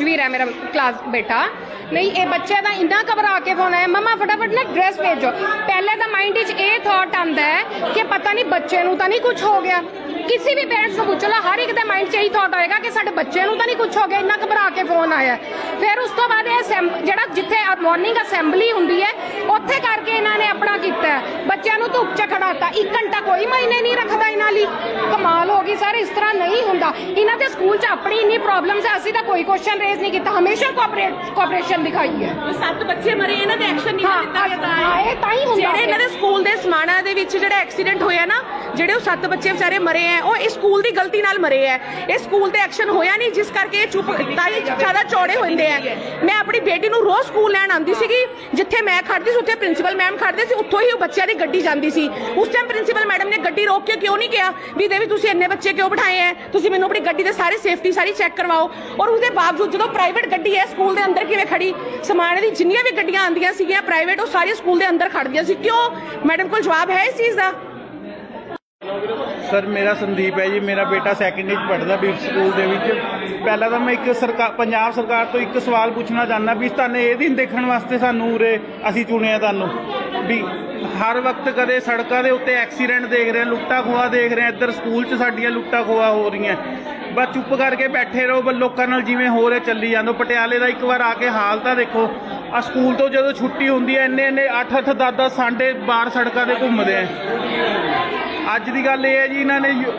ਤੇਜਵੀਰ ਹੈ ਮੇਰਾ ਕਲਾਸ ਬੇਟਾ ਨਹੀਂ, ਇਹ ਬੱਚੇ ਦਾ ਇੰਨਾ ਘਬਰਾ ਕੇ ਫੋਨ ਆਇਆ ਮਮਾ, ਫਟਾਫਟ ਨਾ ਡਰੈਸ ਭੇਜੋ। ਪਹਿਲੇ ਤਾਂ ਮਾਈਂਡ ਵਿੱਚ ਇਹ ਥਾਟ ਆਂਦਾ ਹੈ ਕਿ ਪਤਾ ਨਹੀਂ ਬੱਚੇ ਨੂੰ ਤਾਂ ਨਹੀਂ ਕੁਝ ਹੋ ਗਿਆ। ਕਿਸੇ ਵੀ ਪੇਰੈਂਟਸ ਨੂੰ ਪੁੱਛ ਲਓ ਹਰ ਇੱਕ ਦੇ ਮਾਈਂਡ 'ਚ ਇਹੀ ਥਾਟ ਹੋਏਗਾ ਕਿ ਸਾਡੇ ਬੱਚੇ ਨੂੰ ਤਾਂ ਨਹੀਂ ਕੁਝ ਹੋ ਗਿਆ, ਇੰਨਾ ਘਬਰਾ ਕੇ ਫੋਨ ਆਇਆ ਫਿਰ ਉਸ ਤੋਂ ਬਾਅਦ ਇਹ ਅਸੈਂਬ- ਜਿਹੜਾ ਜਿੱਥੇ ਮਾਰਨਿੰਗ ਅਸੈਂਬਲੀ ਹੁੰਦੀ ਹੈ, ਉੱਥੇ ਕਰਕੇ ਇਹਨਾਂ ਨੇ ਆਪਣਾ ਕੀਤਾ ਬੱਚਿਆਂ ਨੂੰ ਧੁੱਪ 'ਚ ਖੜਾਤਾ 1 ਘੰਟਾ ਕੋਈ ਮਾਇਨੇ ਨਹੀਂ ਰੱਖਦਾ ਇਹਨਾਂ ਲਈ ਗਈ ਸਰ ਇਸ ਤਰ੍ਹਾਂ ਨਹੀਂ ਹੁੰਦਾ। ਇਹਨਾਂ ਦੇ ਸਕੂਲ 'ਚ ਆਪਣੀ ਇੰਨੀ ਪ੍ਰੋਬਲਮਸ ਹੈ ਅਸੀਂ ਤਾਂ ਕੋਈ ਕੁਐਸਚਨ ਰੇਜ਼ ਨਹੀਂ ਕੀਤਾ। ਹਮੇਸ਼ਾ ਕੋਆਪਰੇਟ ਕੋਆਪਰੇਸ਼ਨ ਦਿਖਾਈ ਹੈ। ਸੱਤ ਬੱਚੇ ਮਰੇ ਇਹਨਾਂ ਦੇ ਐਕਸ਼ਨ ਨਹੀਂ ਦਿੱਤਾ ਗਿਆ ਹਾਂ, ਇਹ ਤਾਂ ਹੀ ਹੁੰਦਾ ਜਿਹੜੇ ਇਹਨਾਂ ਦੇ ਸਕੂਲ ਦੇ ਸਮਾਣਾ ਦੇ ਵਿੱਚ ਜਿਹੜਾ ਐਕਸੀਡੈਂਟ ਹੋਇਆ ਨਾ ਜਿਹੜੇ ਉਹ ਸੱਤ ਬੱਚੇ ਵਿਚਾਰੇ ਮਰੇ ਆ ਉਹ ਇਸ ਸਕੂਲ ਦੀ ਗਲਤੀ ਨਾਲ ਮਰੇ ਆ ਇਹ ਸਕੂਲ ਤੇ ਐਕਸ਼ਨ ਹੋਇਆ ਨਹੀਂ ਜਿਸ ਕਰਕੇ ਇਹ ਚੁੱਪ ਤਾਂ ਹੀ ਜ਼ਿਆਦਾ ਚੌੜੇ ਹੁੰਦੇ ਆ ਮੈਂ ਆਪਣੀ ਬੇਟੀ ਨੂੰ ਰੋਜ਼ ਸਕੂਲ ਲੈਣ ਆਉਂਦੀ ਸੀਗੀ ਜਿੱਥੇ ਮੈਂ ਖੜਦੀ ਸੀ ਉੱਥੇ ਪ੍ਰਿੰਸੀਪਲ ਮੈਮ ਖੜਦੇ ਸੀ ਉੱਥੋਂ ਹੀ ਉਹ ਬੱਚਿਆਂ ਦੀ ਗੱਡੀ ਜਾਂਦੀ ਸੀ। ਉਸ ਟਾਈਮ ਪ੍ਰਿੰਸੀਪਲ ਮੈਡਮ ਨੇ ਗੱਡੀ ਰੋਕ ਕੇ ਕਿਉਂ ਨਹੀਂ ਕਿਹਾ ਵੀ ਦੇਵੀ ਤੁਸੀਂ ਇੰਨੇ ਬੱਚੇ ਕਿਉਂ ਬਿਠਾਏ ਐ? ਤੁਸੀਂ ਮੈਨੂੰ ਆਪਣੀ ਗੱਡੀ ਦੇ ਸਾਰੇ ਸੇਫਟੀ ਸਾਰੀ ਚੈੱਕ ਕਰਵਾਓ। ਔਰ ਉਸਦੇ ਬਾਵਜੂਦ ਜਦੋਂ ਪ੍ਰਾਈਵੇਟ ਗੱਡੀ ਹੈ ਸਕੂਲ ਦੇ ਅੰਦਰ ਕਿਵੇਂ ਖੜੀ? ਸਮਾਣੇ ਦੀ ਜਿੰਨੀਆਂ ਵੀ ਗੱਡੀਆਂ ਆਉਂਦੀਆਂ ਸੀਗੀਆਂ ਪ੍ਰਾਈਵੇਟ ਉਹ ਸਾਰੀਆਂ ਸਕੂਲ ਦੇ ਅੰਦਰ ਖੜਦੀਆਂ ਸੀ। ਕਿਉਂ? ਮੈਡਮ ਕੋਲ ਜਵਾਬ ਹੈ ਇਸ ਚੀਜ਼ ਦਾ? ਸਰ ਮੇਰਾ ਸੰਦੀਪ ਹੈ ਜੀ, ਮੇਰਾ ਬੇਟਾ ਸੈਕੰਡਰੀ ਚ ਪੜ੍ਹਦਾ ਵੀ ਸਕੂਲ ਦੇ ਵਿੱਚ। ਪਹਿਲਾਂ ਤਾਂ ਮੈਂ ਇੱਕ ਸਰਕਾਰ ਪੰਜਾਬ ਸਰਕਾਰ ਤੋਂ ਇੱਕ ਸਵਾਲ ਪੁੱਛਣਾ ਚਾਹੁੰਦਾ ਵੀ ਤੁਹਾਨੂੰ ਇਹ ਦਿਨ ਦੇਖਣ ਵਾਸਤੇ ਸਾਨੂੰ ਉਰੇ ਅਸੀਂ ਚੁਣਿਆ ਤੁਹਾਨੂੰ? ਵੀ ਹਰ ਵਕਤ ਕਦੇ ਸੜਕਾਂ ਦੇ ਉੱਤੇ ਐਕਸੀਡੈਂਟ ਦੇਖ ਰਹੇ ਹਾਂ, ਲੁੱਟਾ ਖੋਆ ਦੇਖ ਰਹੇ ਇੱਧਰ ਸਕੂਲ 'ਚ ਸਾਡੀਆਂ ਲੁੱਟਾ ਖੋਆ ਹੋ ਰਹੀਆਂ। ਬਸ ਚੁੱਪ ਕਰਕੇ ਬੈਠੇ ਰਹੋ ਬਸ ਲੋਕਾਂ ਨਾਲ ਜਿਵੇਂ ਹੋ ਰਿਹਾ, ਚੱਲੀ ਜਾਂਦੋ ਪਟਿਆਲੇ ਦਾ ਇੱਕ ਵਾਰ ਆ ਕੇ ਹਾਲ ਤਾਂ ਦੇਖੋ, ਆ ਸਕੂਲ ਤੋਂ ਜਦੋਂ ਛੁੱਟੀ ਹੁੰਦੀ ਹੈ, ਇੰਨੇ ਇੰਨੇ 8 8 10 10 ਸਾਂਡੇ ਬਾਹਰ ਸੜਕਾਂ ਤੇ ਘੁੰਮਦੇ ਆ। ਅੱਜ ਦੀ ਗੱਲ ਇਹ ਹੈ ਜੀ, ਇਹਨਾਂ ਨੇ ਯੂ-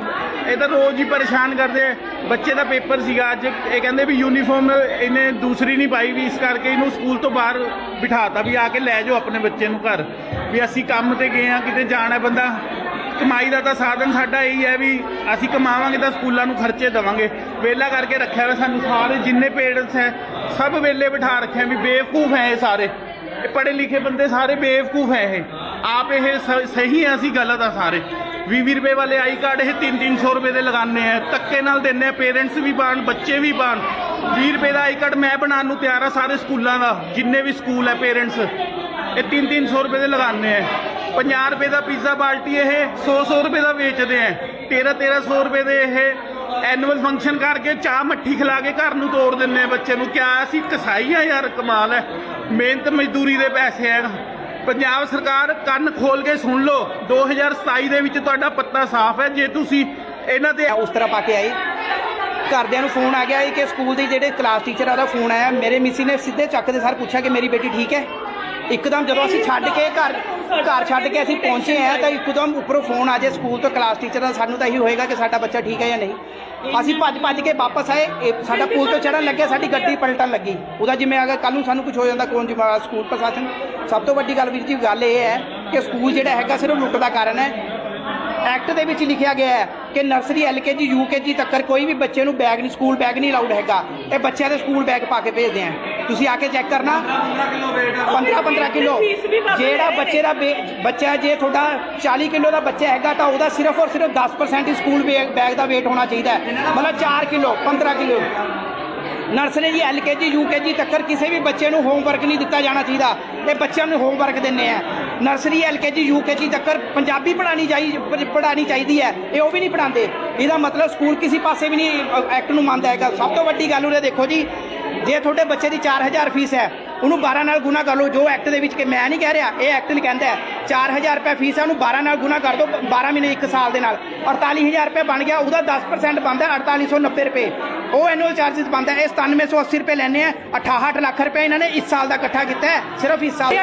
ਇਹ ਤਾਂ ਰੋਜ਼ ਹੀ ਪਰੇਸ਼ਾਨ ਕਰਦੇ ਆ। ਬੱਚੇ ਦਾ ਪੇਪਰ ਸੀਗਾ ਅੱਜ। ਇਹ ਕਹਿੰਦੇ ਵੀ ਯੂਨੀਫਾਰਮ ਇਹਨੇ ਦੂਸਰੀ ਨਹੀਂ ਪਾਈ ਵੀ ਇਸ ਕਰਕੇ ਇਹਨੂੰ ਸਕੂਲ ਤੋਂ ਬਾਹਰ ਬਿਠਾਤਾ ਵੀ ਆ ਕੇ ਲੈ ਜਾਓ ਆਪਣੇ ਬੱਚੇ ਨੂੰ ਘਰ। ਵੀ ਅਸੀਂ ਕੰਮ ਤੇ ਗਏ ਆ ਕਿਤੇ ਜਾਣਾ ਬੰਦਾ। ਕਮਾਈ ਦਾ ਤਾਂ ਸਾਧਨ ਸਾਡਾ ਇਹੀ ਹੈ ਵੀ ਅਸੀਂ ਕਮਾਵਾਂਗੇ ਤਾਂ ਸਕੂਲਾਂ ਨੂੰ ਖਰਚੇ ਦੇਵਾਂਗੇ। ਵੇਲਾ ਕਰਕੇ ਰੱਖਿਆ ਹੋਇਆ ਸਾਨੂੰ ਸਾਰੇ ਜਿੰਨੇ ਪੇਰੈਂਟਸ ਹੈ, ਸਭ ਵੇਲੇ ਬਿਠਾ ਰੱਖਿਆ ਵੀ ਬੇਵਕੂਫ ਹੈ ਇਹ ਸਾਰੇ। ਇਹ ਪੜ੍ਹੇ ਲਿਖੇ ਬੰਦੇ ਸਾਰੇ ਬੇਵਕੂਫ ਹੈ ਇਹ। ਆਪ ਇਹ ਸ- ਸਹੀ ਹੈ ਅਸੀਂ ਗਲਤ ਆ ਸਾਰੇ। 20 ਰੁਪਏ ਵਾਲੇ ਆਈ ਕਾਰਡ, ਇਹ 3-300 ਰੁਪਏ ਦੇ ਲਗਾਉਂਦੇ ਆ। ਧੱਕੇ ਨਾਲ ਦਿੰਦੇ ਆ, ਪੇਰੈਂਟਸ ਵੀ ਪਾਣ ਬੱਚੇ ਵੀ ਪਾਣ 20 ਰੁਪਏ ਦਾ ਆਈ ਕਾਰਡ ਮੈਂ ਬਣਾਉਣ ਨੂੰ ਤਿਆਰ ਆ ਸਾਰੇ ਸਕੂਲਾਂ ਦਾ, ਜਿੰਨੇ ਵੀ ਸਕੂਲ ਹੈ ਪੇਰੈਂਟਸ। ਇਹ 3-300 ਰੁਪਏ ਦੇ ਲਗਾਉਂਦੇ ਆ। 50 ਰੁਪਏ ਦਾ ਪੀਜ਼ਾ ਬਾਲਟੀ ਇਹ 100-100 ਰੁਪਏ ਦਾ ਵੇਚਦੇ ਆ। 13-1300 ਰੁਪਏ ਦੇ ਇਹ ਐਨੂਅਲ ਫੰਕਸ਼ਨ ਕਰਕੇ ਚਾਹ ਮੱਠੀ ਖਿਲਾ ਕੇ ਘਰ ਨੂੰ ਤੋੜ ਦਿੰਦੇ ਆ ਬੱਚੇ ਨੂੰ। ਕਿਆ ਅਸੀਂ ਕਸਾਈ ਆ ਯਾਰ, ਕਮਾਲ ਹੈ। ਮਿਹਨਤ ਮਜ਼ਦੂਰੀ ਦੇ ਪੈਸੇ ਆ ਪੰਜਾਬ ਸਰਕਾਰ ਕੰਨ ਖੋਲ ਕੇ ਸੁਣ ਲਓ। 2027 ਦੇ ਵਿੱਚ ਤੁਹਾਡਾ ਪੱਤਾ ਸਾਫ਼ ਹੈ। ਜੇ ਤੁਸੀਂ ਇਹਨਾਂ ਤੇ ਉਸ ਤਰ੍ਹਾਂ ਪਾ ਕੇ ਆਈ। ਘਰਦਿਆਂ ਨੂੰ ਫੋਨ ਆ ਗਿਆ ਕਿ ਸਕੂਲ ਦੇ ਜਿਹੜੇ ਕਲਾਸ ਟੀਚਰ ਆ ਉਹਦਾ ਫੋਨ ਆਇਆ। ਮੇਰੇ ਮਿਸੀ ਨੇ ਸਿੱਧੇ ਚੱਕ ਦੇ ਸਰ ਪੁੱਛਿਆ ਕਿ ਮੇਰੀ ਬੇਟੀ ਠੀਕ ਹੈ? ਇੱਕਦਮ ਜਦੋਂ ਅਸੀਂ ਛੱਡ ਕੇ ਘਰ ਘਰ ਛੱਡ ਕੇ ਅਸੀਂ ਪਹੁੰਚੇ ਆ ਤਾਂ ਇੱਕਦਮ ਉੱਪਰੋਂ ਫੋਨ ਆ ਜੇ ਸਕੂਲ ਤੋਂ ਕਲਾਸ ਟੀਚਰ ਦਾ, ਸਾਨੂੰ ਤਾਂ ਇਹੀ ਹੋਏਗਾ ਕਿ ਸਾਡਾ ਬੱਚਾ ਠੀਕ ਹੈ ਜਾਂ ਨਹੀਂ। ਅਸੀਂ ਭੱਜ ਭੱਜ ਕੇ ਵਾਪਸ ਆਏ, ਇਹ ਸਾਡਾ ਪੁਲ ਤੋਂ ਚੜਨ ਲੱਗਿਆ, ਸਾਡੀ ਗੱਡੀ ਪਲਟਣ ਲੱਗੀ। ਉਹਦਾ ਜਿਵੇਂ ਅਗਰ ਕੱਲ ਨੂੰ ਸਾਨੂੰ ਕੁਝ ਹੋ ਜਾਂਦਾ ਕੌਣ ਜ਼ਿੰਮੇਵਾਰ, ਸਕੂਲ ਪ੍ਰਸ਼ਾਸਨ? ਸਭ ਤੋਂ ਵੱਡੀ ਗੱਲ ਵੀਰ ਜੀ, ਗੱਲ ਇਹ ਹੈ ਕਿ ਸਕੂਲ ਜਿਹੜਾ ਹੈਗਾ ਸਿਰਫ ਲੁੱਟ ਦਾ ਕਾਰਨ ਹੈ। ਐਕਟ ਦੇ ਵਿੱਚ ਲਿਖਿਆ ਗਿਆ ਹੈ ਕਿ ਨਰਸਰੀ ਐਲਕੇਜੀ ਯੂਕੇਜੀ ਤੱਕ ਕੋਈ ਵੀ ਬੱਚੇ ਨੂੰ ਬੈਗ ਨਹੀਂ ਸਕੂਲ ਬੈਗ ਨਹੀਂ ਅਲਾਉਡ ਹੈਗਾ। ਇਹ ਬੱਚਿਆਂ ਦੇ ਸਕੂਲ ਬੈਗ ਪਾ ਕੇ ਭੇਜਦੇ ਆ। ਤੁਸੀਂ ਆ ਕੇ ਚੈੱਕ ਕਰਨਾ। 15 15 ਕਿਲੋ। ਜਿਹੜਾ ਬੱਚੇ ਦਾ ਬੇ- ਬੱਚਾ ਜੇ ਤੁਹਾਡਾ 40 ਕਿਲੋ ਦਾ ਬੱਚਾ ਹੈਗਾ, ਤਾਂ ਉਹਦਾ ਸਿਰਫ ਔਰ ਸਿਰਫ 10% ਹੀ ਸਕੂਲ ਬੈਗ ਬੈਗ ਦਾ weight ਹੋਣਾ ਚਾਹੀਦਾ ਹੈ। ਮਤਲਬ 4 ਕਿਲੋ 15 ਕਿਲੋ। ਨਰਸਰੀ ਜੀ ਐਲਕੇਜੀ ਯੂਕੇਜੀ ਤੱਕ ਕਿਸੇ ਵੀ ਬੱਚੇ ਨੂੰ ਹੋਮਵਰਕ ਨਹੀਂ ਦਿੱਤਾ ਜਾਣਾ ਚਾਹੀਦਾ। ਇਹ ਬੱਚਿਆਂ ਨੂੰ ਹੋਮਵਰਕ ਦਿੰਨੇ ਆ। ਨਰਸਰੀ ਐਲਕੇਜੀ ਯੂਕੇਜੀ ਤੱਕ ਪੰਜਾਬੀ ਪੜਾਣੀ ਚਾਹੀ ਪੜਾਣੀ ਚਾਹੀਦੀ ਹੈ। ਇਹ ਉਹ ਵੀ ਨਹੀਂ ਪੜਾਉਂਦੇ ਇਹਦਾ ਮਤਲਬ ਸਕੂਲ ਕਿਸੇ ਪਾਸੇ ਵੀ ਨਹੀਂ ਐਕਟ ਨੂੰ ਮੰਨਦਾ ਹੈਗਾ। ਸਭ ਤੋਂ ਵੱਡੀ ਗੱਲ ਉਹਨੇ ਦੇਖੋ ਜੀ ਜੇ ਤੁਹਾਡੇ ਬੱਚੇ ਦੀ 4000 ਫੀਸ ਹੈ ਉਹਨੂੰ 12 ਨਾਲ ਗੁਣਾ ਕਰ ਲਓ। ਜੋ ਐਕਟ ਦੇ ਵਿੱਚ ਕਿ ਮੈਂ ਨਹੀਂ ਕਹਿ ਰਿਹਾ ਇਹ ਐਕਟ ਨਹੀਂ ਕਹਿੰਦਾ ਹੈ। 4000 ਰੁਪਏ ਫੀਸ ਹੈ ਉਹਨੂੰ 12 ਨਾਲ ਗੁਣਾ ਕਰ ਦਿਓ 12 ਮਹੀਨੇ 1 ਸਾਲ ਦੇ ਨਾਲ। 48000 ਰੁਪਏ ਬਣ ਗਿਆ ਉਹਦਾ 10% ਬਣਦਾ ਹੈ 4890 ਰੁਪਏ। ਉਹ ਐਨੂਅਲ ਚਾਰजेस ਬਣਦਾ ਇਹ 9780 ਰੁਪਏ ਲੈਣੇ ਆ। 68 ਲੱਖ ਰੁਪਏ ਇਹਨਾਂ ਨੇ ਇਸ ਸਾਲ ਦਾ ਇਕੱਠਾ ਕੀਤਾ ਸਿਰਫ ਇਸ ਸਾਲ